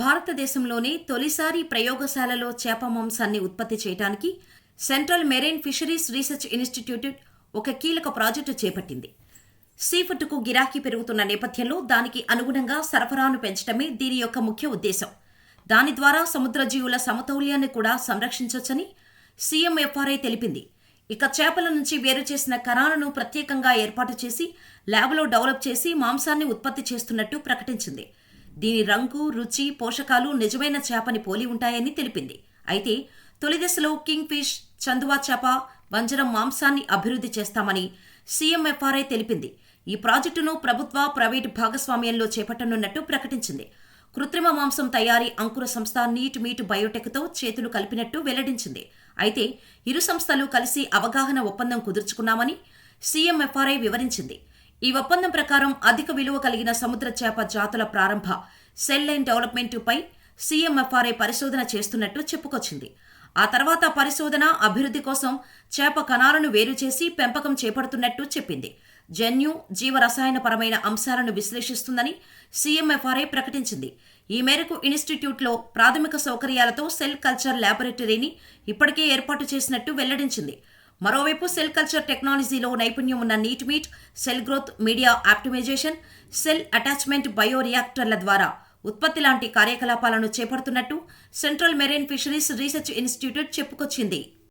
భారతదేశంలోనే తొలిసారి ప్రయోగశాలలో చేప మాంసాన్ని ఉత్పత్తి చేయడానికి central marine fisheries research institute ఒక కీలక ప్రాజెక్టు చేపట్టింది. సీఫుడ్కు గిరాకీ పెరుగుతున్న నేపథ్యంలో దానికి అనుగుణంగా సరఫరాను పెంచడమే దీని యొక్క ముఖ్య ఉద్దేశం. దాని ద్వారా సముద్ర జీవుల సమతౌల్యాన్ని కూడా సంరక్షించవచ్చని సీఎంఎఫ్ఆర్ఐ తెలిపింది. ఇక చేపల నుంచి వేరు చేసిన కణాలను ప్రత్యేకంగా ఏర్పాటు చేసి ల్యాబ్లో డెవలప్ చేసి మాంసాన్ని ఉత్పత్తి చేస్తున్నట్టు ప్రకటించింది. దీని రంగు రుచి పోషకాలు నిజమైన చేపని పోలి ఉంటాయని తెలిపింది. అయితే తొలి దశలో కింగ్ ఫిష్ చందువా చేప వంజరం మాంసాన్ని అభివృద్ధి చేస్తామని సీఎంఎఫ్ఆర్ఐ తెలిపింది. ఈ ప్రాజెక్టును ప్రభుత్వ ప్రైవేటు భాగస్వామ్యంలో చేపట్టనున్నట్టు ప్రకటించింది. కృత్రిమ మాంసం తయారీ అంకుర సంస్థ నీట్ మీట్ బయోటెక్తో చేతులు కలిపినట్టు వెల్లడించింది. అయితే ఇరు సంస్థలు కలిసి అవగాహన ఒప్పందం కుదుర్చుకున్నామని సీఎంఎఫ్ఆర్ఐ వివరించింది. ఈ ఒప్పందం ప్రకారం అధిక విలువ కలిగిన సముద్ర చేప జాతుల ప్రారంభ సెల్ లైన్ డెవలప్మెంటుపై సీఎంఎఫ్ఆర్ఐ పరిశోధన చేస్తున్నట్టు చెప్పుకొచ్చింది. ఆ తర్వాత పరిశోధన అభివృద్ధి కోసం చేప కణాలను వేరు చేసి పెంపకం చేపడుతున్నట్టు చెప్పింది. జన్యు జీవరసాయనపరమైన అంశాలను విశ్లేషిస్తుందని సీఎంఎఫ్ఆర్ఐ ప్రకటించింది. ఈ మేరకు ఇన్స్టిట్యూట్లో ప్రాథమిక సౌకర్యాలతో సెల్ కల్చర్ ల్యాబొరేటరీని ఇప్పటికే ఏర్పాటు చేసినట్టు వెల్లడించింది. మరోవైపు సెల్ కల్చర్ టెక్నాలజీలో నైపుణ్యం ఉన్న neat meat cell growth media optimization cell attachment bio రియాక్టర్ల ద్వారా ఉత్పత్తి లాంటి కార్యకలాపాలను చేపడుతున్నట్టు central marine fisheries research institute చెప్పుకొచ్చింది.